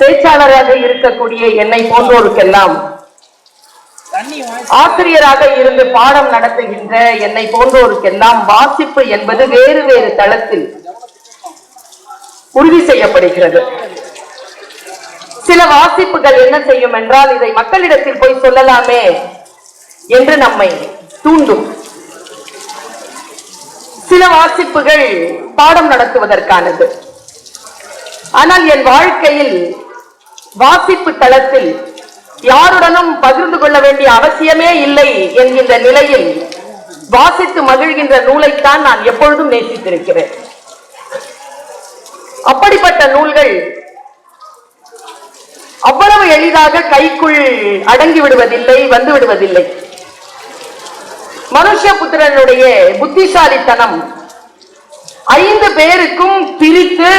பேச்சாளராக இருக்கக்கூடிய என்னை போன்றோருக்கெல்லாம் ஆசிரியராக இருந்து பாடம் நடத்துகின்ற என்னை போன்றோருக்கெல்லாம் வாசிப்பு என்பது வேறு வேறு தளத்தில் உறுதி செய்யப்படுகிறது. சில வாசிப்புகள் என்ன செய்யும் என்றால் இதை மக்களிடத்தில் போய் சொல்லலாமே என்று நம்மை தூண்டும். சில வாசிப்புகள் பாடம் நடத்துவதற்கானது. ஆனால் என் வாழ்க்கையில் வாசிப்பு தளத்தில் யாருடனும் பகிர்ந்து கொள்ள வேண்டிய அவசியமே இல்லை என்கின்ற நிலையில் வாசித்து மகிழ்கின்ற நூலைத்தான் நான் எப்பொழுதும் நேசித்திருக்கிறேன். அப்படிப்பட்ட நூல்கள் அவ்வளவு எளிதாக கைக்குள் அடங்கி விடுவதில்லை வந்து விடுவதில்லை. மனுஷபுத்திரனுடைய புத்திசாலித்தனம் ஐந்து பேருக்கும் பிரித்து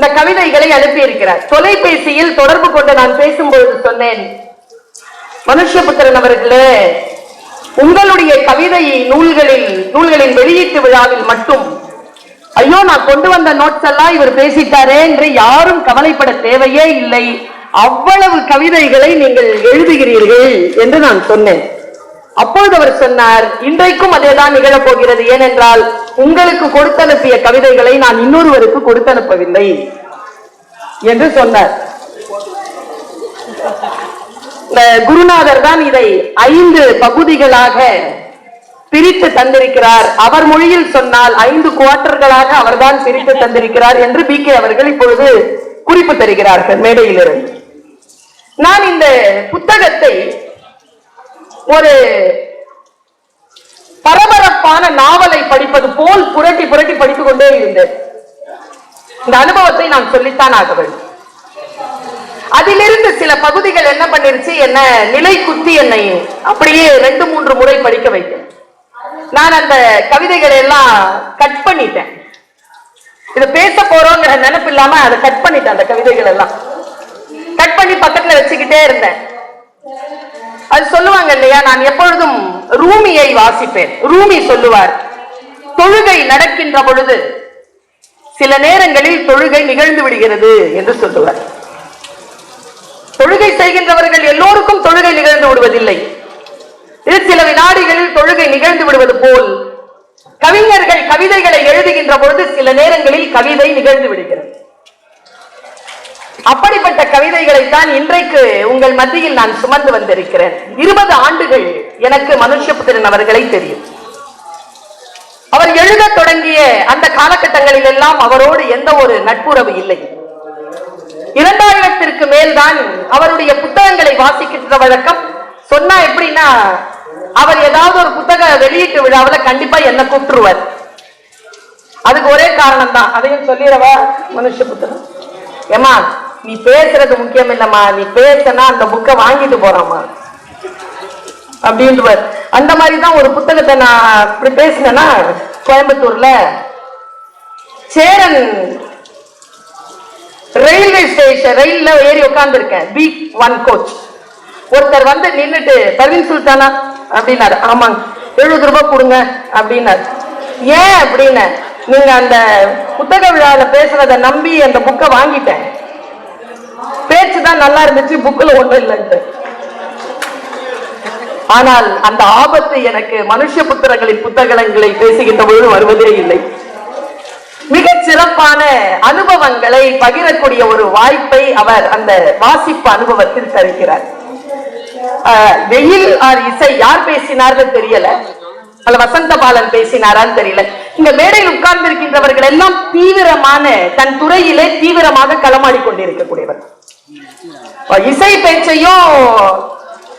இந்த கவிதைகளை அனுப்பியிருக்கிறார். தொலைபேசியில் தொடர்பு கொண்டு நான் பேசும்பொழுது சொன்னேன் மனுஷபுத்திரன் அவர்களே உங்களுடைய கவிதை நூல்களில் நூல்களின் வெளியீட்டு விழாவில் மட்டும் ஐயோ நான் கொண்டு வந்த நோட்ஸ் எல்லாம் இவர் பேசிட்டாரே என்று யாரும் கவலைப்பட தேவையே இல்லை. அவ்வளவு கவிதைகளை நீங்கள் எழுதுகிறீர்கள் என்று நான் சொன்னேன். அப்பொழுது அவர் சொன்னார் இன்றைக்கும் அதேதான் நிகழப் போகிறது ஏனென்றால் உங்களுக்கு கொடுத்தனுப்பிய கவிதைகளை நான் இன்னொருவருக்கு கொடுத்து அனுப்பவில்லை என்று சொன்னார். குருநாதர் தான் இதை ஐந்து பகுதிகளாக பிரித்து தந்திருக்கிறார். அவர் மொழியில் சொன்னால் ஐந்து குவார்டர்களாக அவர்தான் பிரித்து தந்திருக்கிறார் என்று பி. கே. அவர்கள் இப்பொழுது குறிப்பு தருகிறார்கள் மேடையிலிருந்து. நான் இந்த புத்தகத்தை ஒரு பரபரப்பான நாவலை படிப்பது போல் புரட்டி புரட்டி படித்துக் கொண்டே இருந்தேன். இந்த அனுபவத்தை நான் சொல்லித்தான் ஆக வேண்டும். அதிலிருந்து சில பகுதிகள் என்ன பண்ணிருச்சு என்ன நிலை குத்தி என்னை அப்படியே ரெண்டு மூன்று முறை படிக்க வைத்தேன். நான் அந்த கவிதைகளை எல்லாம் கட் பண்ணிட்டேன். இது பேச போறோங்கிற நினைப்பு இல்லாம அதை கட் பண்ணிட்டேன் அந்த கவிதைகள் எல்லாம். கட் பண்ணி பக்கத்துல வச்சுக்கிட்டே இருந்தேன். அது சொல்லுவாங்க இல்லையா நான் எப்பொழுதும் ரூமியை வாசிப்பேன். ரூமி சொல்லுவார் தொழுகை நடக்கின்ற பொழுது சில நேரங்களில் தொழுகை நிகழ்ந்து விடுகிறது என்று சொல்லுவார். தொழுகை செய்கின்றவர்கள் எல்லோருக்கும் தொழுகை நிகழ்ந்து விடுவதில்லை. இது சில வினாடிகளில் தொழுகை நிகழ்ந்து விடுவது போல் கவிஞர்கள் கவிதைகளை எழுதுகின்ற பொழுது சில நேரங்களில் கவிதை நிகழ்ந்து விடுகிறது. அப்படிப்பட்ட கவிதைகளைத்தான் இன்றைக்கு உங்கள் மத்தியில் நான் சுமந்து வந்திருக்கிறேன். இருபது ஆண்டுகள் எனக்கு மனுஷபுத்திரன் அவர்களை தெரியும். அவர் எழுதத் தொடங்கிய அந்த காலகட்டங்களில் எல்லாம் அவரோடு எந்த ஒரு நட்புறவு இல்லை. இரண்டாயிரத்திற்கு மேல்தான் அவருடைய புத்தகங்களை வாசிக்கின்ற வழக்கம். சொன்னா எப்படின்னா அவர் ஏதாவது ஒரு புத்தக வெளியீட்டு விழாவுல கண்டிப்பா என்ன கூப்பிட்டுருவார். அதுக்கு ஒரே காரணம் தான் அதையும் சொல்லிடவா மனுஷ புத்தகம் ஏமா நீ பேசுறது முக்கியம் இல்லம்மா நீ பேசினா அந்த புக்கை வாங்கிட்டு போறாமா அப்படின்றவர். அந்த மாதிரி தான் ஒரு புத்தகத்தை நான் இப்படி பேசினேன்னா கோயம்புத்தூர்ல சேரன் ரயில்வே ஸ்டேஷன் ரயில்ல ஏறி உட்காந்துருக்கேன் பி ஒன் கோச் ஒருத்தர் வந்து நின்றுட்டு பர்வீன் சுல்தானா? அப்படின்னாரு. ஆமாங்க. எழுபது ரூபாய் கொடுங்க. அப்படின்னாரு. ஏன்? அப்படின்னு நீங்க அந்த புத்தக விழாவில் பேசுறத நம்பி அந்த புக்கை வாங்கிட்டேன். பேச்சு தான் நல்லா இருந்துச்சு புக்கில் ஒன்றும் இல்லைன்ட்டு. ஆனால் அந்த ஆபத்து எனக்கு மனுஷ புத்தகங்களின் புத்தகங்களை பேசுகின்ற பொழுது வருவதே இல்லை. மிக சிறப்பான அனுபவங்களை பகிரக்கூடிய ஒரு வாய்ப்பை அவர் அந்த வாசிப்பு அனுபவத்தில் தருகிறார். ஆஹ், வெயில் ஆர் இசை யார் பேசினார்னு தெரியல. அல்ல வசந்த பாலன் பேசினாரான்னு தெரியல. இங்க மேடையில் உட்கார்ந்து இருக்கின்றவர்கள் எல்லாம் தீவிரமான தன் துறையிலே தீவிரமாக களமாடி கொண்டிருக்கக்கூடியவர்கள் இசை பேச்சையும்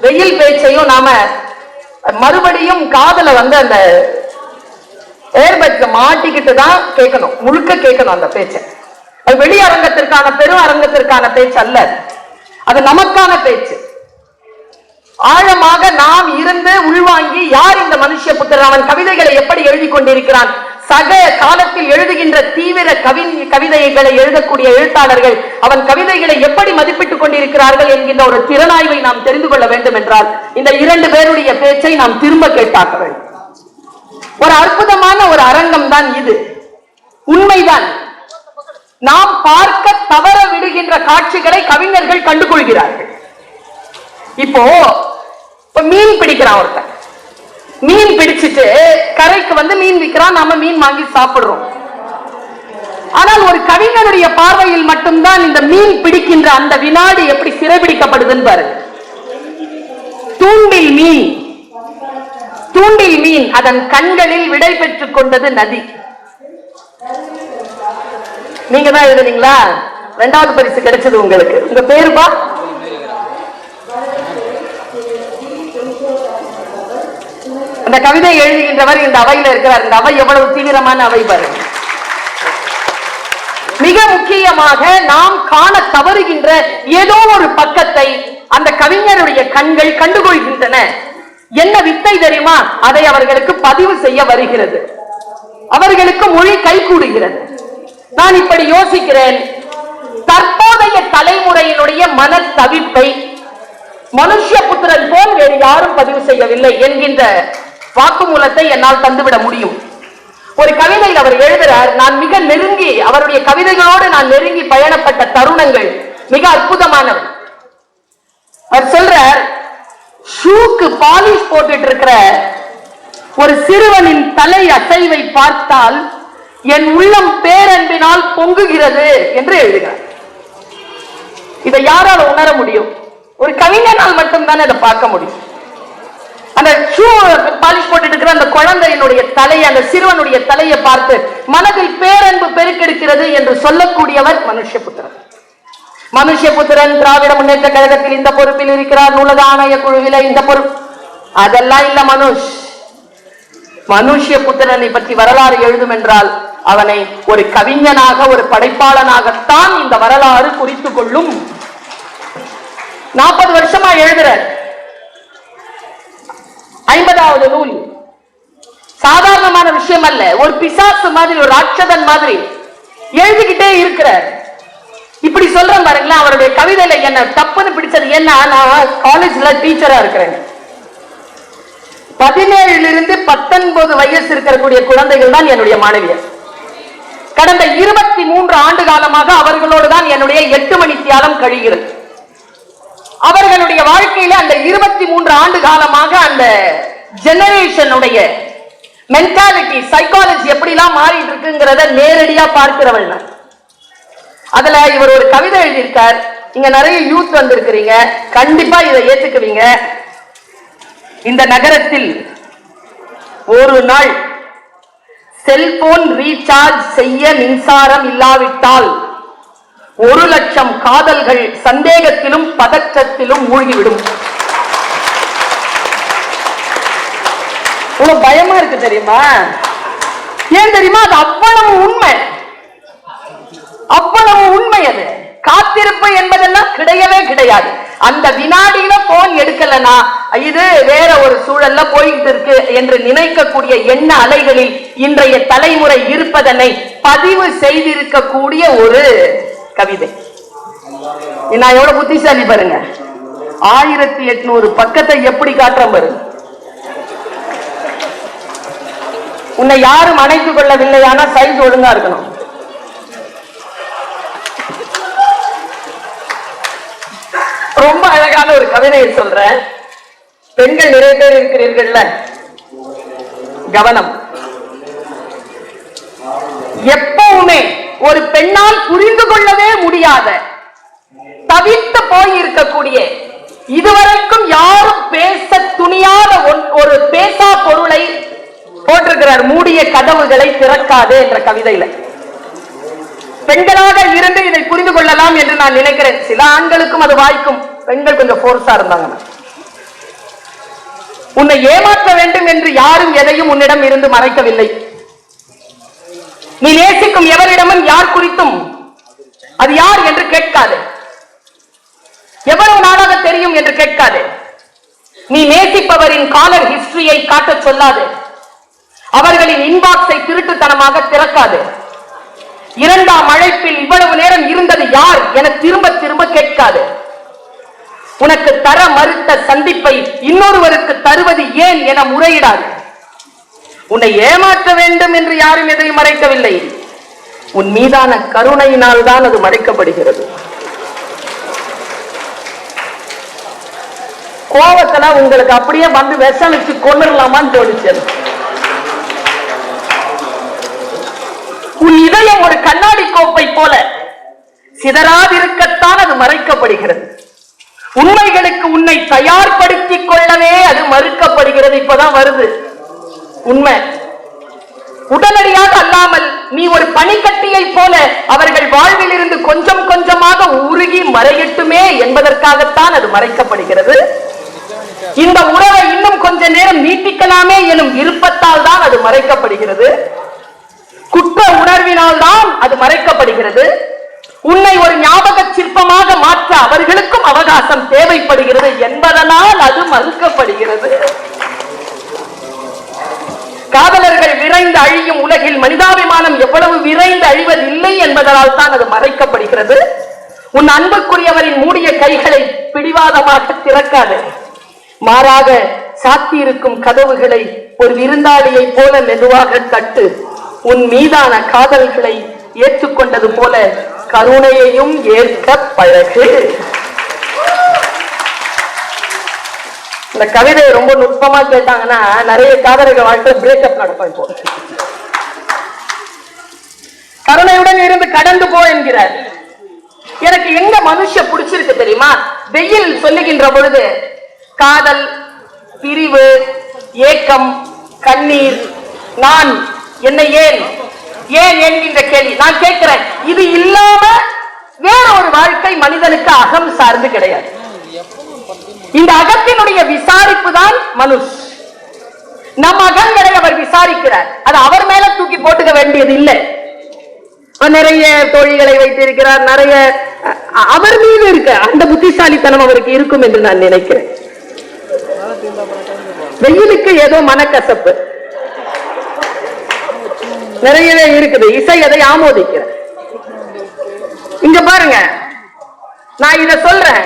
வெயில் பேச்சையும் நாம மறுபடியும் காதல வந்து அந்த ஏர்பட்ல மாட்டிக்கிட்டு தான் கேட்கணும். முழுக்க கேட்கணும் அந்த பேச்சை. அது வெளி அரங்கத்திற்கான பெரு அரங்கத்திற்கான பேச்சு அல்ல அது. அது நமக்கான பேச்சு. ஆழமாக நாம் இருந்து உள்வாங்கி யார் இந்த மனுஷ புத்திரன்? அவன் கவிதைகளை எப்படி எழுதி கொண்டிருக்கிறான்? சக காலத்தில் எழுதுகின்ற தீவிர கவி கவிதைகளை எழுதக்கூடிய எழுத்தாளர்கள் அவன் கவிதைகளை எப்படி மதிப்பிட்டுக் கொண்டிருக்கிறார்கள் என்கின்ற ஒரு திறனாய்வை நாம் தெரிந்து கொள்ள வேண்டும் என்றால் இந்த இரண்டு பேருடைய பேச்சை நாம் திரும்ப கேட்டாக்க வேண்டும் ஒரு அற்புதமான ஒரு அரங்கம் தான் இது. உண்மைதான். நாம் பார்க்க தவற விடுகின்ற காட்சிகளை கவிஞர்கள் கண்டுகொள்கிறார்கள். இப்போ மீன் பிடிக்கிறான் ஒருத்தன். மீன் கரைக்கு வந்து மீன் விற்கிறான் நாம மீன் வாங்கி சாப்பிடுறோம். ஆனால் ஒரு கவிஞனுடைய பார்வையில் மட்டும்தான் இந்த மீன் பிடிக்கின்ற அந்த வினாடி எப்படி சிறைபிடிக்கப்படுதுன்னு பாருங்க. தூண்டில் மீன். தூண்டில் மீன் அதன் கண்களில் விடை பெற்றுக் கொண்டது நதி. நீங்க தான் எழுதுனீங்களா? ரெண்டாவது பரிசு கிடைச்சது உங்களுக்கு. உங்க பேருப்பா? அந்த கவிதை எழுதுகின்றவர் இந்த அவையில இருக்கிறார். இந்த அவை எவ்வளவு தீவிரமான அவை பாருங்க மிக முக்கியமாக நாம் காண தவறுகின்ற ஏதோ ஒரு பக்கத்தை அந்த கவிஞருடைய கண்கள் கண்டுகொள்கின்றன. என்ன வித்தை தெரியுமா? அதை அவர்களுக்கு பதிவு செய்ய வருகிறது. அவர்களுக்கு மொழி கைகூடுகிறது நான் இப்படி யோசிக்கிறேன். தற்போதைய தலைமுறையினுடைய மன தவிப்பை மனுஷ புத்திரன் போல் வேறு யாரும் பதிவு செய்யவில்லை என்கின்ற வாக்குமூலத்தை என்னால் தந்துவிட முடியும். ஒரு கவிதையில் அவர் எழுதுறார் நான் மிக நெருங்கி அவருடைய கவிதைகளோடு நான் நெருங்கி பயணப்பட்ட தருணங்கள் மிக அற்புதமானவை. அவர் சொல்றார் ஷூக்கு பாலிஷ் போட்டுட்டு இருக்கிற ஒரு சிறுவனின் தலை அசைவை பார்த்தால் என் உள்ளம் பேரன்பினால் பொங்குகிறது என்று எழுதுகிறார். இதை யாரால உணர முடியும்? ஒரு கவிஞனால் மட்டும்தான் அதை பார்க்க முடியும். அந்த ஷூ பாலிஷ் போட்டு இருக்கிற அந்த குழந்தையினுடைய தலையை அந்த சிறுவனுடைய தலையை பார்த்து மனதில் பேரன்பு பெருக்கெடுக்கிறது என்று சொல்லக்கூடியவர் மனுஷபுத்திரன் மனுஷபுத்திரன் திராவிட முன்னேற்ற கழகத்தில் இந்த பொறுப்பில் இருக்கிறார். நூலக ஆணைய குழுவில இந்த பொறுப்பு அதெல்லாம் இல்ல மனுஷ். மனுஷ்ய புத்திரனை பற்றி வரலாறு எழுதும் என்றால் அவனை ஒரு கவிஞனாக ஒரு படைப்பாளனாகத்தான் இந்த வரலாறு குறித்துக் கொள்ளும். நாற்பது வருஷமா எழுதுறேன் ஐம்பதாவது நூல். சாதாரணமான விஷயம் அல்ல ஒரு பிசாசு மாதிரி ஒரு ராட்சதன் மாதிரி எழுதிக்கிட்டே இருக்கிறார். இப்படி சொல்றேன் பாருங்களேன் அவருடைய கவிதையில என்ன தப்புன்னு பிடிச்சது என்ன? நான் காலேஜ்ல டீச்சரா இருக்கிறேன். பதினேழுல இருந்து பத்தொன்பது வயசு இருக்கக்கூடிய குழந்தைகள் தான் என்னுடைய மாணவியர். கடந்த இருபத்தி மூன்று ஆண்டு காலமாக அவர்களோடு தான் என்னுடைய எட்டு மணி தியாலம் கழிகிறது. அவர்களுடைய வாழ்க்கையில அந்த இருபத்தி மூன்று ஆண்டு காலமாக அந்த ஜெனரேஷனுடைய மென்டாலிட்டி சைக்காலஜி எப்படிலாம் மாறிட்டு இருக்குங்கிறத நேரடியா பார்க்கிறவள் நான். அதுல இவர் ஒரு கவிதை எழுதியிருக்கார். இங்க நிறைய யூத் வந்திருக்கிறீங்க. கண்டிப்பா இதை ஏத்துக்குவீங்க. இந்த நகரத்தில் ஒரு நாள் செல்போன் ரீசார்ஜ் செய்ய மின்சாரம் இல்லாவிட்டால் ஒரு லட்சம் காதல்கள் சந்தேகத்திலும் பதற்றத்திலும் மூழ்கிவிடும். உனக்கு பயமா இருக்கு தெரியுமா? ஏன் தெரியுமா? அது அவ்வளவு உண்மை. அவ்வளவு உண்மை அது. காத்திருப்பு என்பதெல்லாம் கிடையவே கிடையாது. அந்த வினாடியில போன் எடுக்கலனா இது வேற ஒரு சூழல்ல போயிட்டு இருக்கு என்று நினைக்கக்கூடிய எண்ண அலைகளில் இன்றைய தலைமுறை இருப்பதனை பதிவு செய்திருக்கக்கூடிய ஒரு கவிதை. நான் எவ்வளவு புத்திசாலி பாருங்க. ஆயிரத்தி எட்நூறு பக்கத்தை எப்படி காட்டுறேன் பாருங்க உன்னை யாரும் அணைத்துக் கொள்ளவில்லை ஆனா சைஸ் ஒழுங்கா இருக்கணும். ரொம்ப அழகான ஒரு கவிதையை சொல்றேன். பெண்கள் நிறைய பேர் இருக்கிறீர்கள்ல. கவனம். எப்பவுமே ஒரு பெண்ணால் புரிந்து கொள்ளவே முடியாத தவித்து போய் இருக்கக்கூடிய இதுவரைக்கும் யாரும் பேச துணியாத ஒன்- ஒரு பேசா பொருளை போட்டிருக்கிறார். மூடிய கதவுகளை திறக்காது என்ற கவிதையில. பெண்களாக இருந்து இதை புரிந்து கொள்ளலாம் என்று நான் நினைக்கிறேன். சில ஆண்களுக்கும் அது வாய்க்கும். பெண்கள் கொஞ்சம் போர்ஸா இருந்தாங்க. உன்னை ஏமாற்ற வேண்டும் என்று யாரும் எதையும் உன்னிடம் இருந்து மறைக்கவில்லை. நீ நேசிக்கும் எவரிடமும் யார் குறித்தும்? அது யார் என்று கேட்காது. எவ்வளவு நாளாக தெரியும் என்று கேட்காது. நீ நேசிப்பவரின் காலர் ஹிஸ்டரியை காட்டச் சொல்லாது. அவர்களின் இன்பாக்ஸை திருட்டுத்தனமாக திறக்காது. இரண்டாம் அழைப்பில் இவ்வளவு நேரம் இருந்தது யார் என திரும்ப திரும்ப கேட்காது. உனக்கு தர மறுத்த சந்திப்பை இன்னொருவருக்கு தருவது ஏன் என முறையிடாது. உன்னை ஏமாற்ற வேண்டும் என்று யாரும் எதையும் மறைக்கவில்லை. உன் மீதான கருணையினால் தான் அது மறைக்கப்படுகிறது. கோவத்துல உங்களுக்கு அப்படியே வந்து விஷம் வச்சு கொண்டுடலாமான்னு தோணுச்சு. உன் இதயம் ஒரு கண்ணாடி கோப்பை போல சிதறாதிருக்கத்தான் அது மறைக்கப்படுகிறது. உண்மைகளுக்கு உன்னை தயார்படுத்திக் கொள்ளவே அது மறுக்கப்படுகிறது. இப்பதான் வருது. உண்மை. உடனடியாக அல்லாமல் நீ ஒரு பனிக்கட்டியை போல அவர்கள் வாழ்வில் இருந்து கொஞ்சம் கொஞ்சமாக உருகி மறையட்டுமே என்பதற்காகத்தான் அது மறைக்கப்படுகிறது. இந்த உறவை இன்னும் கொஞ்ச நேரம் நீட்டிக்கலாமே எனும் விருப்பத்தால் தான் அது மறைக்கப்படுகிறது. குற்ற உணர்வினால் தான் அது மறைக்கப்படுகிறது. உன்னை ஒரு ஞாபக சிற்பமாக மாற்ற அவர்களுக்கும் அவகாசம் தேவைப்படுகிறது என்பதனால் அது மறுக்கப்படுகிறது. காதலர்கள் விரைந்து அழியும் உலகில் மனிதாபிமானம் எவ்வளவு விரைந்து அழிவதில்லை என்பதனால் தான் அது மறைக்கப்படுகிறது. உன் அன்புக்குரியவரின் மூடிய கைகளை பிடிவாதமாக திறக்காது. மாறாக சாத்தியிருக்கும் கதவுகளை ஒரு விருந்தாளியை போல மெதுவாக தட்டு உன் மீதான காதல்களை ஏற்றுக்கொண்டது போல கருணையையும் ஏற்க பழகு. இந்த கவிதையை ரொம்ப நுட்பமா கேட்டாங்கன்னா நிறைய காதலர்கள் வாழ்க்கை பிரேக்கப் நடக்கும் இப்போ. கருணையுடன் இருந்து கடந்து போ என்கிறார். எனக்கு எங்க மனுஷ பிடிச்சிருக்கு தெரியுமா? வெயில் சொல்லுகின்ற பொழுது காதல் பிரிவு ஏக்கம் கண்ணீர் நான் என்னை ஏன் ஏன் என்கின்ற கேள்வி. நான் கேட்கிறேன். இது இல்லாம வேற ஒரு வாழ்க்கை மனிதனுக்கு அகம் சார்ந்து கிடையாது. இந்த அகத்தினுடைய மனுஷ். நம் அகங்களை அவர் விசாரிக்கிறார். அது அவர் மேல தூக்கி போட்டுக்க வேண்டியது இல்லை. நிறைய தோழிகளை வைத்திருக்கிறார் நிறைய அவர் மீது இருக்க அந்த புத்திசாலித்தனம் அவருக்கு இருக்கும் என்று நான் நினைக்கிறேன். வெயிலுக்கு ஏதோ மனக்கசப்பு. நிறையவே இருக்குது. இசை அதை ஆமோதிக்கிறேன் இங்க பாருங்க. நான் இத சொல்றேன்.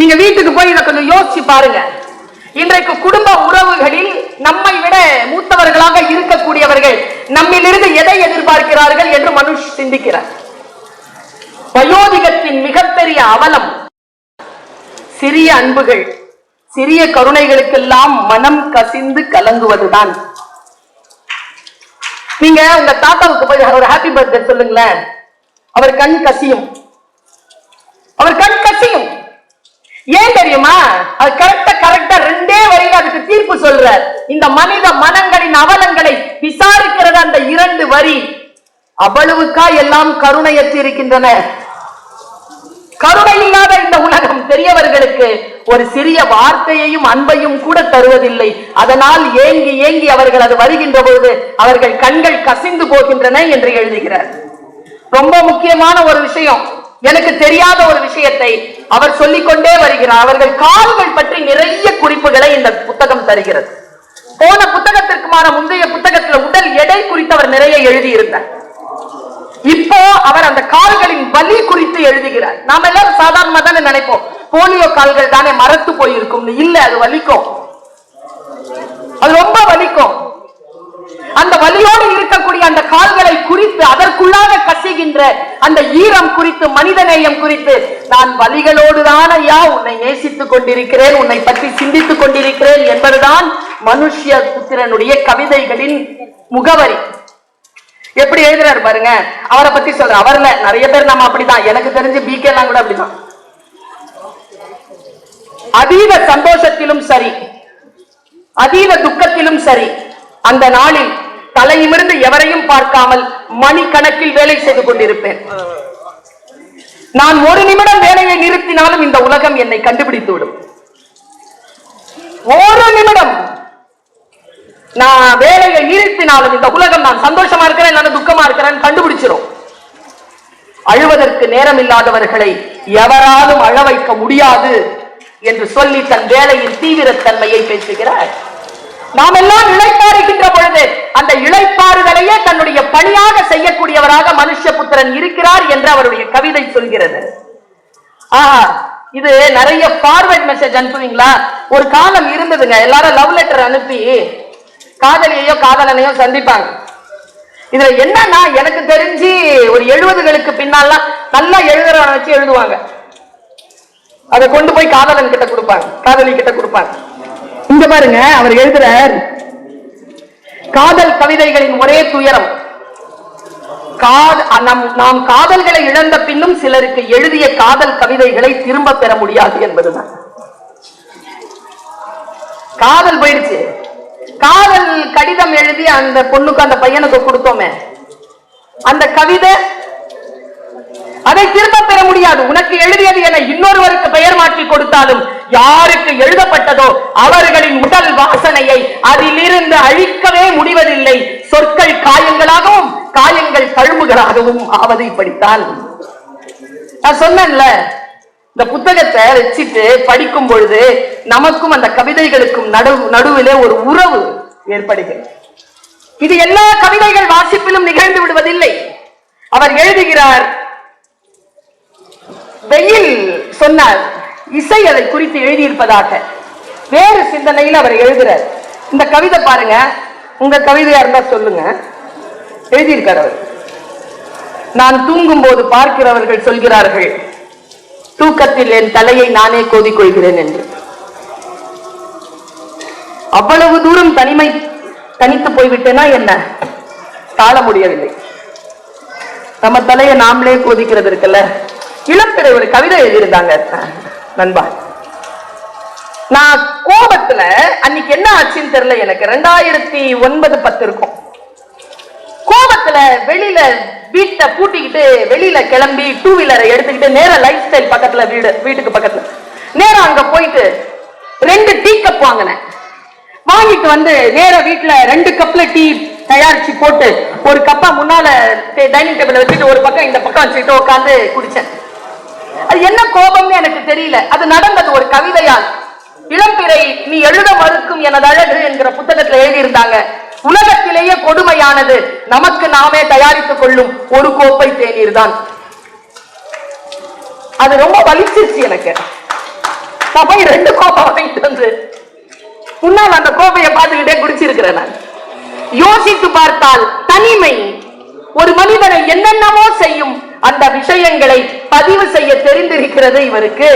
நீங்க வீட்டுக்கு போய் இதை கொஞ்சம் யோசிச்சு பாருங்க. இன்றைக்கு குடும்ப உறவுகளில் நம்மை விட மூத்தவர்களாக இருக்கக்கூடியவர்கள் நம்மிலிருந்து எதை எதிர்பார்க்கிறார்கள் என்று மனுஷ் சிந்திக்கிறார். வயோதிகத்தின் மிகப்பெரிய அவலம் சிறிய அன்புகள். சிறிய கருணைகளுக்கெல்லாம் மனம் கசிந்து கலங்குவதுதான். நீங்க உங்க தாத்தாவுக்கு போய் ஒரு ஹாப்பி பர்த்டே சொல்லுங்களேன். அவர் கண் கசியும். அவர் கண் கசி ஏன் தெரியுமா? அது கரெக்டா கரெக்டா ரெண்டே வரியில அதுக்கு தீர்ப்பு சொல்ற. இந்த மனித மனங்களின் அவலங்களை விசாரிக்கிறது அந்த இரண்டு வரி. அவ்வளவுக்கா எல்லாம் கருணையற்று இருக்கின்றன கருணை இல்லாத இந்த உலகம் பெரியவர்களுக்கு ஒரு சிறிய வார்த்தையையும் அன்பையும் கூட தருவதில்லை. அதனால் ஏங்கி ஏங்கி அவர்கள் அது வருகின்ற பொழுது அவர்கள் கண்கள் கசிந்து போகின்றன என்று எழுதுகிறார். ரொம்ப முக்கியமான ஒரு விஷயம். எனக்கு தெரியாத ஒரு விஷயத்தை அவர் சொல்லிக்கொண்டே வருகிறார். அவர்கள் கால்கள் பற்றி நிறைய குறிப்புகளை இந்த புத்தகம் தருகிறது. போன புத்தகத்திற்குமான முந்தைய புத்தகத்துல உடல் எடை குறித்து அவர் நிறைய எழுதியிருந்தார். இப்போ அவர் அந்த கால்களின் வலி குறித்து எழுதுகிறார். நாம எல்லாரும் சாதாரணமா தானே நினைப்போம். போலியோ கால்கள் தானே மரத்து போயிருக்கும் இல்ல அது வலிக்கும். அது ரொம்ப வலிக்கும். அந்த வலியோடு இருக்கக்கூடிய அந்த கால்களை குறித்து அதற்குள்ளாக கசிகின்ற அந்த ஈரம் குறித்து மனிதநேயம் குறித்து நான் வலிகளோடு தான் ஐயா உன்னை நேசித்துக் கொண்டிருக்கிறேன் உன்னை பற்றி சிந்தித்துக் கொண்டிருக்கிறேன் என்பதுதான் மனுஷ்ய புத்திரனுடைய கவிதைகளின் முகவரி. எப்படி எழுதுறாரு பாருங்க. அவரை பத்தி சொல்ற அவர்ல நிறைய பேர் நம்ம அப்படிதான். எனக்கு தெரிஞ்சு பிகே எல்லாம் கூட அப்படிதான். அதீத சந்தோஷத்திலும் சரி அதீத துக்கத்திலும் சரி அந்த நாளில் தலையிமிருந்து எவரையும் பார்க்காமல் மணிக்கணக்கில் வேலை செய்து கொண்டிருப்பேன். நான் ஒரு நிமிடம் வேலையை நிறுத்தினாலும் இந்த உலகம் என்னை கண்டுபிடித்து விடும். ஒரு நிமிடம் நான் வேலையை நிறுத்தினாலும் இந்த உலகம் நான் சந்தோஷமா இருக்கிறேன் இல்லைன்னா துக்கமா இருக்கிறேன் கண்டுபிடிச்சிடும் அழுவதற்கு நேரம் இல்லாதவர்களை எவராலும் அழ வைக்க முடியாது என்று சொல்லி தன் வேலையின் தீவிரத்தன்மையை பேசுகிறார். நாம் எல்லாம் இழைப்பாருகின்ற பொழுது அந்த இழைப்பாறுதலையே தன்னுடைய பணியாக செய்யக்கூடியவராக மனுஷபுத்திரன் இருக்கிறார் என்று அவருடைய கவிதை சொல்கிறது. ஆஹா இது நிறைய ஃபார்வர்ட் மெசேஜ் அனுப்புவீங்களா? ஒரு காலம் இருந்ததுங்க. எல்லாரும் லவ் லெட்டர் அனுப்பி காதலியையோ காதலனையோ சந்திப்பாங்க. இதுல என்னன்னா எனக்கு தெரிஞ்சு ஒரு எழுபதுகளுக்கு பின்னாலாம் நல்லா எழுதுறவனை வச்சு எழுதுவாங்க. அதை கொண்டு போய் காதலன் கிட்ட கொடுப்பாங்க. காதலி கிட்ட கொடுப்பாங்க. இங்க பாருங்க அவர் எழுதுறார் காதல் கவிதைகளின் ஒரே துயரம். நாம் காதல்களை இழந்த பின்னும் சிலருக்கு எழுதிய காதல் கவிதைகளை திரும்ப பெற முடியாது என்பதுதான். காதல் போயிடுச்சு. காதல் கடிதம் எழுதி அந்த பொண்ணுக்கு அந்த பையனுக்கு கொடுத்தோமே. அந்த கவிதை அதை திரும்ப பெற முடியாது. உனக்கு எழுதியது என இன்னொருவருக்கு பெயர் மாற்றி கொடுத்தாலும் யாருக்கு எழுதப்பட்டதோ அவர்களின் உடல் வாசனையை அதிலிருந்து அழிக்கவே முடிவதில்லை. சொற்கள் காயங்களாகவும் காயங்கள் கழும்புகளாகவும் ஆவது இப்படித்தான் நான் சொன்னேன்ல இந்த புத்தகத்தை வச்சுட்டு படிக்கும் பொழுது நமக்கும் அந்த கவிதைகளுக்கும் நடு நடுவிலே ஒரு உறவு ஏற்படுகிறது. இது எல்லா கவிதைகள் வாசிப்பிலும் நிகழ்ந்து விடுவதில்லை. அவர் எழுதுகிறார் வெயில் சொன்னார். இசை அதை குறித்து எழுதியிருப்பதாக. வேறு சிந்தனையில் அவர் எழுதுறார். இந்த கவிதை பாருங்க. உங்க கவிதையா இருந்தா சொல்லுங்க. எழுதியிருக்கார் அவர். நான் தூங்கும் போது பார்க்கிறவர்கள் சொல்கிறார்கள் தூக்கத்தில் என் தலையை நானே கோதிக்கொள்கிறேன் என்று. அவ்வளவு தூரம் தனிமை தனித்து போய்விட்டேனா என்ன? தாழ முடியவில்லை. நம்ம தலையை நாமளே கோதிக்கிறது இருக்குல்ல? இளம்பிறை ஒரு கவிதை எழுதியிருந்தாங்க. நண்பா நான் கோபத்துல அன்னைக்கு என்ன ஆச்சுன்னு தெரியல எனக்கு ரெண்டாயிரத்தி ஒன்பது பத்து இருக்கும். கோபத்துல வெளியில வீட்டை பூட்டிக்கிட்டு வெளியில கிளம்பி டூ வீலரை எடுத்துக்கிட்டு நேரா லைஃப் ஸ்டைல் பக்கத்துல வீடு வீட்டுக்கு பக்கத்துல. நேரம் அங்க போயிட்டு ரெண்டு டீ கப் வாங்கினேன். வாங்கிட்டு வந்து நேர வீட்டுல ரெண்டு கப்ல டீ தயாரிச்சு போட்டு ஒரு கப்பா முன்னால டைனிங் டேபிள் வச்சுட்டு ஒரு பக்கம் இந்த பக்கம் வச்சுட்டு உட்காந்து குடிச்சேன். அது என்ன கோபம்னு எனக்கு தெரியல. அது நடந்தது ஒரு கவிதையால். இளம்பிறை நீ எழுத மறுக்கும் எனது அழகு என்கிற புத்தகத்துல எழுதியிருந்தாங்க. உலகத்திலேயே கொடுமையானது. நமக்கு நாமே தயாரித்துக் கொள்ளும் ஒரு கோப்பை தேநீர் தான் அது ரொம்ப வலிச்சிருச்சு எனக்கு. நான் போய் ரெண்டு கோப்பை வாங்கிட்டு வந்து முன்னால் அந்த கோப்பையை பார்த்துக்கிட்டே குடிச்சிருக்கிறேன் நான். யோசித்து பார்த்தால் தனிமை ஒரு மனிதனை என்னென்னமோ செய்யும். அந்த விஷயங்களை பதிவு செய்ய தெரிந்திருக்கிறது இவருக்கு.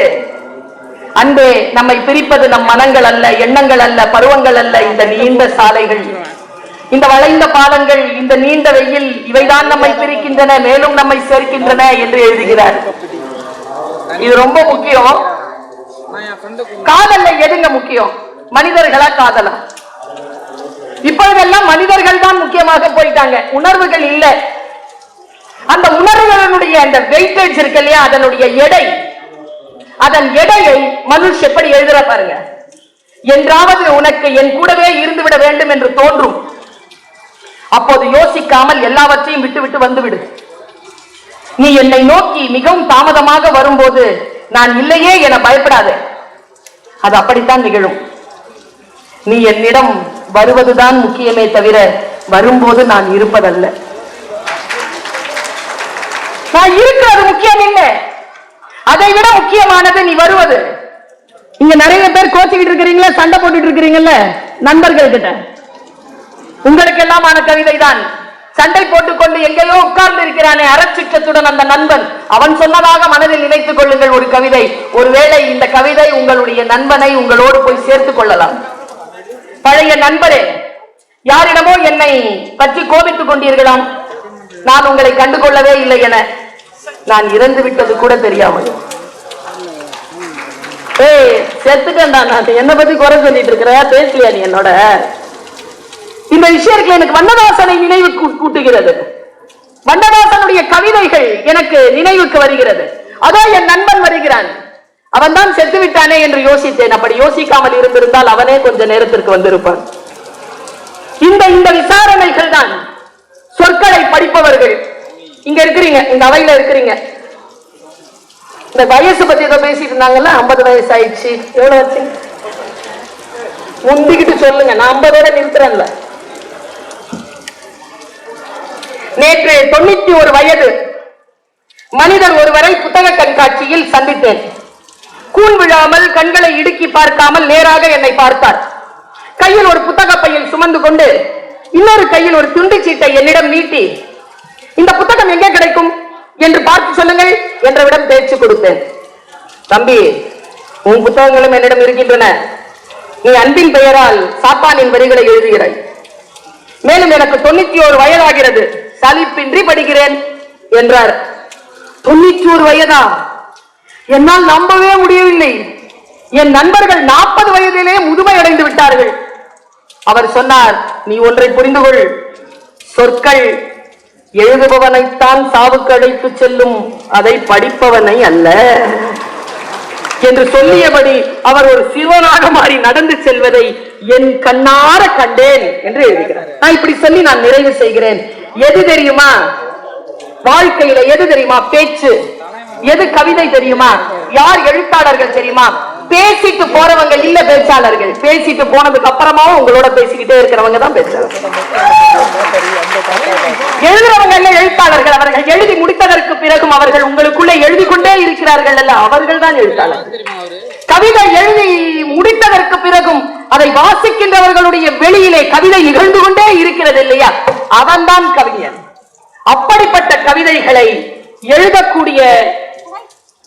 அன்பே நம்மை பிரிப்பது நம் மனங்கள் அல்ல எண்ணங்கள் அல்ல பருவங்கள் அல்ல இந்த நீண்ட சாலைகள். இந்த வளைந்த பாலங்கள் இந்த நீண்ட வெயில் இவைதான் நம்மை பிரிக்கின்றன மேலும் நம்மை சேர்க்கின்றன என்று எழுதுகிறார். இது ரொம்ப முக்கியம். நான் காதல்ல எதுங்க முக்கியம்? மனிதர்களா காதலா? இப்பொழுதெல்லாம் மனிதர்கள் தான் முக்கியமாக போயிட்டாங்க. உணர்வுகள் இல்ல. அந்த உணர்வுகளுடைய அந்த வெயிட்டேஜ் இருக்கு இல்லையா? அதனுடைய எடை. அதன் எடையை மனுஷ் எப்படி எழுதுற பாருங்க. என்றாவது உனக்கு என் கூடவே இருந்து விட வேண்டும் என்று தோன்றும். அப்போது யோசிக்காமல் எல்லாவற்றையும் விட்டு விட்டு வந்துவிடு. நீ என்னை நோக்கி மிகவும் தாமதமாக வரும்போது நான் இல்லையே என பயப்படாத. அது அப்படித்தான் நிகழும். நீ என்னிடம் வருவதுதான் முக்கியமே தவிர வரும்போது நான் இருப்பதல்ல. நான் இருக்கிறது முக்கியம் இல்லை அதை விட முக்கியமானது நீ வருவது. இங்க நிறைய பேர் கோச்சிக்கிட்டு இருக்கிறீங்களா சண்டை போட்டுட்டு இருக்கிறீங்கல்ல? நண்பர்கள் கிட்ட உங்களுக்கு எல்லாமான கவிதை தான் சண்டை போட்டுக்கொண்டு எங்கேயோ உட்கார்ந்து இருக்கிறானே அறச்சுற்றத்துடன் அந்த நண்பன். அவன் சொன்னதாக மனதில் நினைத்துக் கொள்ளுங்கள் ஒரு கவிதை. ஒருவேளை இந்த கவிதை உங்களுடைய நண்பனை உங்களோடு போய் சேர்த்துக் கொள்ளலாம். பழைய நண்பரே யாரிடமோ என்னை பற்றி கோபித்துக் கொண்டீர்களாம். நான் உங்களை கண்டு கொள்ளவே இல்லை என. நான் இறந்து விட்டது கூட தெரியாமல். ஏய் செத்துட்டேன்டா நான். என்னை பத்தி குறை சொல்லிட்டு இருக்கிற பேசலையா நீ என்னோட? இந்த விஷயத்துல எனக்கு வண்ணதாசனை நினைவு கூட்டுகிறது. வண்ணதாசனுடைய கவிதைகள் எனக்கு நினைவுக்கு வருகிறது. அதோ என் நண்பன் வருகிறான். அவன் தான் செத்து விட்டானே என்று யோசித்தேன். அப்படி யோசிக்காமல் இருந்திருந்தால் அவனே கொஞ்ச நேரத்திற்கு வந்திருப்பான். இந்த இந்த விசாரணைகள் தான் சொற்களை படிப்பவர்கள் இங்க இருக்கிறீங்க இந்த அவையில இருக்கிறீங்க. இந்த வயசு பத்தி ஏதோ பேசிட்டு இருந்தாங்கல்ல ஐம்பது வயசு ஆயிடுச்சு எவ்வளவு ஆச்சு? முந்திக்கிட்டு சொல்லுங்க நான் ஐம்பதோட நிறுத்துறேன்ல. நேற்று தொண்ணூத்தி ஒரு வயது மனிதர் ஒருவரை புத்தக கண்காட்சியில் சந்தித்தேன். கூன் விழாமல் கண்களை இடுக்கி பார்க்காமல் நேராக என்னை பார்த்தார். கையில் ஒரு புத்தக பையில் சுமந்து கொண்டு இன்னொரு கையில் ஒரு துண்டு சீட்டை என்னிடம் நீட்டி இந்த புத்தகம் எங்கே கிடைக்கும் என்று பார்த்து சொல்லுங்கள் என்றவிடம் பேச்சு கொடுத்தேன். தம்பி உன் புத்தகங்களும் என்னிடம் இருக்கின்றன. நீ அன்பின் பெயரால் சாத்தானின் வரிகளை எழுதுகிறாய். மேலும் எனக்கு தொண்ணூத்தி ஓரு வயதாகிறது. சலிப்பின்றி படிக்கிறேன் என்றார். தொண்ணூத்தி ஒரு வயதா? என்னால் நம்பவே முடியவில்லை. என் நண்பர்கள் நாற்பது வயதிலே முதுமை அடைந்து விட்டார்கள். அவர் சொன்னார் நீ ஒன்றை புரிந்து கொள் சொற்கள் எழுதுபவனைத்தான் சாவுக்கு அழைத்து செல்லும் அதை படிப்பவனை அல்ல. என்று சொல்லியபடி அவர் ஒரு சிறுவனாக மாறி நடந்து செல்வதை என் கண்ணார கண்டேன் என்று எழுதுகிறார். நான் இப்படி சொல்லி நான் நிறைவு செய்கிறேன். எது தெரியுமா? வாழ்க்கையில எது தெரியுமா? பேச்சு. எது கவிதை தெரியுமா? யார் எழுத்தாளர்கள் தெரியுமா? பேசிட்டு போறவங்க இல்ல பேச்சாளர்கள். பேசிட்டு போனதுக்கு அப்புறமாவும் உங்களோட பேசிக்கிட்டே இருக்கிறவங்க தான் பேச்சாளர்கள் எழுதுறவங்க இல்ல எழுத்தாளர்கள் அவர்கள். எழுதி முடித்ததற்கு பிறகும் அவர்கள் உங்களுக்குள்ளே எழுதி கொண்டே இருக்கிறார்கள் அல்ல அவர்கள் தான் எழுத்தாளர். கவிதை எழுதி முடித்ததற்கு பிறகும் அதை வாசிக்கின்றவர்களுடைய வெளியிலே கவிதை நிகழ்ந்து கொண்டே இருக்கிறது இல்லையா? அவன்தான் கவிஞன். அப்படிப்பட்ட கவிதைகளை எழுதக்கூடிய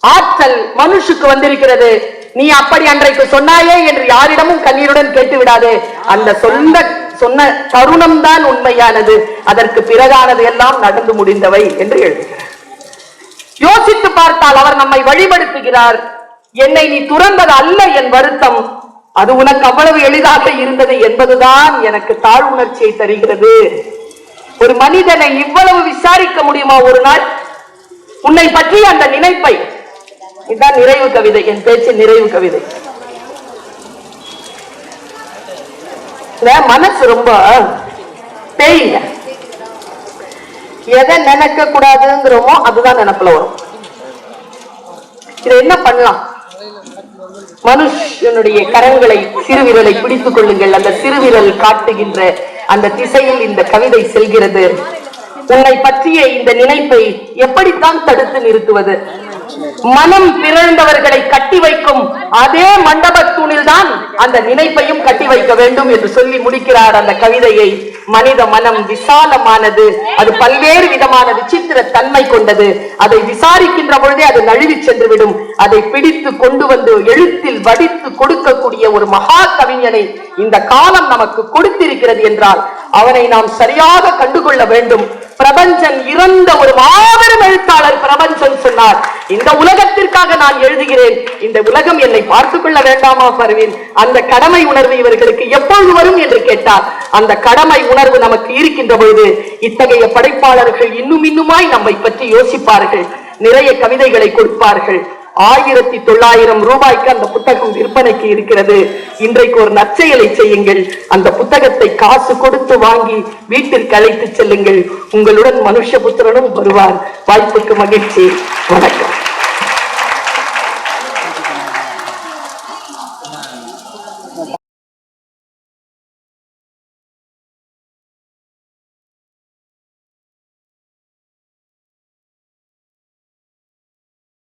ஆற்றல் மனுஷுக்கு வந்திருக்கிறது. நீ அப்படி அன்றைக்கு சொன்னாயே என்று யாரிடமும் கண்ணீருடன் கேட்டு விடாதே அந்த சொந்த சொன்ன தருணம் தான் உண்மையானது. அதற்கு பிறகானது எல்லாம் நடந்து முடிந்தவை என்று எழுதுகிறார். யோசித்து பார்த்தால் அவர் நம்மை வழிபடுத்துகிறார். என்னை நீ துறந்தது அல்ல என் வருத்தம். அது உனக்கு அவ்வளவு எளிதாக இருந்தது என்பதுதான் எனக்கு தாழ் உணர்ச்சியை தருகிறது. ஒரு மனிதனை இவ்வளவு விசாரிக்க முடியுமா ஒரு நாள்? உன்னை பற்றி அந்த நினைப்பை இதுதான் நிறைவு கவிதை. என் பேச்சு நிறைவு கவிதை. மனசு ரொம்ப பேய்ங்க எதை நினைக்க கூடாதுங்கிறோமோ அதுதான் நினைப்புல வரும். இதை என்ன பண்ணலாம்? மனுஷனுடைய கரங்களை சிறுவிரலை பிடித்துக் கொள்ளுங்கள். அந்த சிறுவிரல் காட்டுகின்ற அந்த திசையில் இந்த கவிதை செல்கிறது. உன்னை பற்றிய இந்த நினைப்பை எப்படித்தான் தடுத்து நிறுத்துவது? மனம் பிறழ்ந்தவர்களை கட்டி வைக்கும் அதே மண்டபத்தூணில் தான் அந்த நினைப்பையும் கட்டி வைக்க வேண்டும் என்று சொல்லி முடிக்கிறார் அந்த கவிதையை. மனித மனம் விசாலமானது. அது பல்வேறு விதமான விசித்திர தன்மை கொண்டது. அதை விசாரிக்கின்ற பொழுதே அது நழுவி சென்றுவிடும். அதை பிடித்து கொண்டு வந்து எழுத்தில் வடித்து கொடுக்கக்கூடிய ஒரு மகா கவிஞனை இந்த காலம் நமக்கு கொடுத்திருக்கிறது என்றால் அவனை நாம் சரியாக கண்டுகொள்ள வேண்டும். பிரபஞ்சன் இறந்த ஒரு மாபெரும் எழுத்தாளர் பிரபஞ்சன் சொன்னார் இந்த உலகத்திற்காக நான் எழுதுகிறேன். இந்த உலகம் என்னை பார்த்துக் கொள்ள வேண்டாமா பருவின்? அந்த கடமை உணர்வு இவர்களுக்கு எப்பொழுது வரும்? என்று கேட்டார். அந்த கடமை உணர்வு நமக்கு இருக்கின்ற பொழுது இத்தகைய படைப்பாளர்கள் இன்னும் இன்னுமாய் நம்மை பற்றி யோசிப்பார்கள் நிறைய கவிதைகளை கொடுப்பார்கள். ஆயிரத்தி தொள்ளாயிரம் ரூபாய்க்கு அந்த புத்தகம் விற்பனைக்கு இருக்கிறது. இன்றைக்கு ஒரு நற்செயலை செய்யுங்கள். அந்த புத்தகத்தை காசு கொடுத்து வாங்கி வீட்டிற்கு அழைத்து செல்லுங்கள். உங்களுடன் மனுஷபுத்திரனும் வருவார். வாய்ப்புக்கு மகிழ்ச்சி. வணக்கம்.